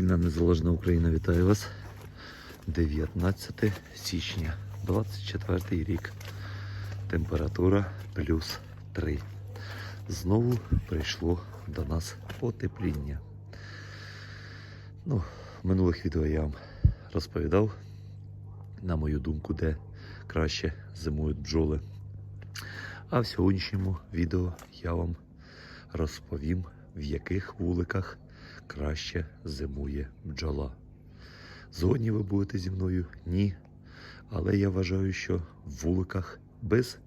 Незалежна Україна вітаю вас. 19 січня, 24 рік. Температура плюс 3. Знову прийшло до нас потепління. Ну, в минулих відео я вам розповідав, на мою думку, де краще зимують бджоли. А в сьогоднішньому відео я вам розповім, в яких вуликах краще зимує бджола. Згодні ви будете зі мною? Ні. Але я вважаю, що в вуликах без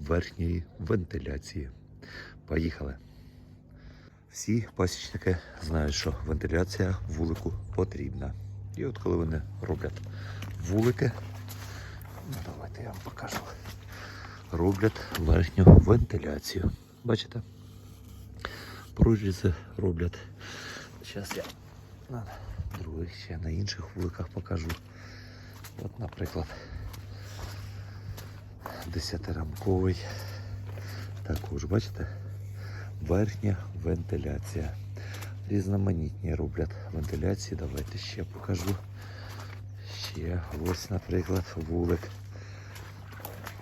верхньої вентиляції. Поїхали. Всі пасічники знають, що вентиляція вулику потрібна. І от коли вони роблять вулики, ну давайте я вам покажу. Роблять верхню вентиляцію. Бачите? Прорізи роблять. Зараз я на других ще на інших вуликах покажу. От, наприклад, десятирамковий. Також, бачите, верхня вентиляція. Різноманітні роблять вентиляції. Давайте ще покажу. Ще ось, наприклад, вулик.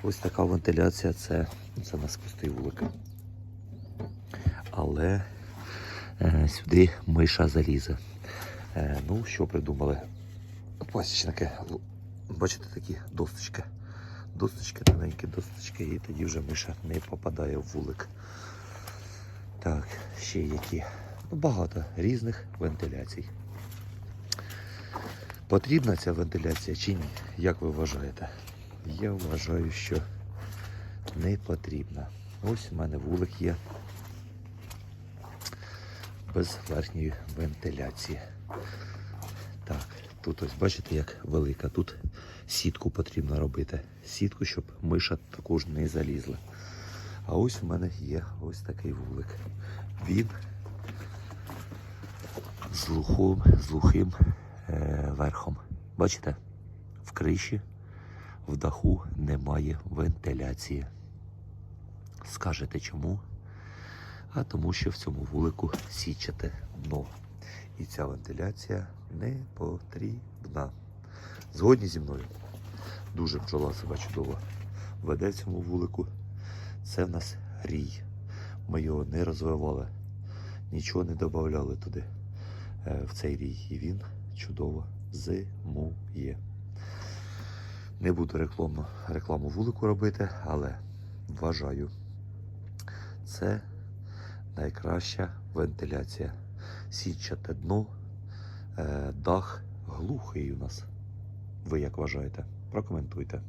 Ось така вентиляція, це, це у нас пустий вулик. Але сюди миша залізе. Е, ну, що придумали? Пасічники. Бачите такі досточки. Досточки, тоненькі досточки, і тоді вже миша не попадає в вулик. Так, ще які. Ну, багато різних вентиляцій. Потрібна ця вентиляція чи ні? Як ви вважаєте? Я вважаю, що не потрібна. Ось у мене вулик є без верхньої вентиляції. Так, тут ось бачите, як велика. Тут сітку потрібно робити. Сітку, щоб миша також не залізла. А ось у мене є ось такий вулик. Він з глухим, з глухим е, верхом. Бачите? В криші, в даху немає вентиляції. Скажете чому? А тому, що в цьому вулику січате дно. І ця вентиляція не потрібна. Згодні зі мною. Дуже бджола себе чудово веде в цьому вулику. Це в нас рій. Ми його не розвивали, нічого не додавали туди е, в цей рій. І він чудово зимує. Не буду рекламу, рекламу вулику робити, але вважаю, це найкраща вентиляція. Січате дно, е, дах глухий у нас. Ви як вважаєте? Прокоментуйте.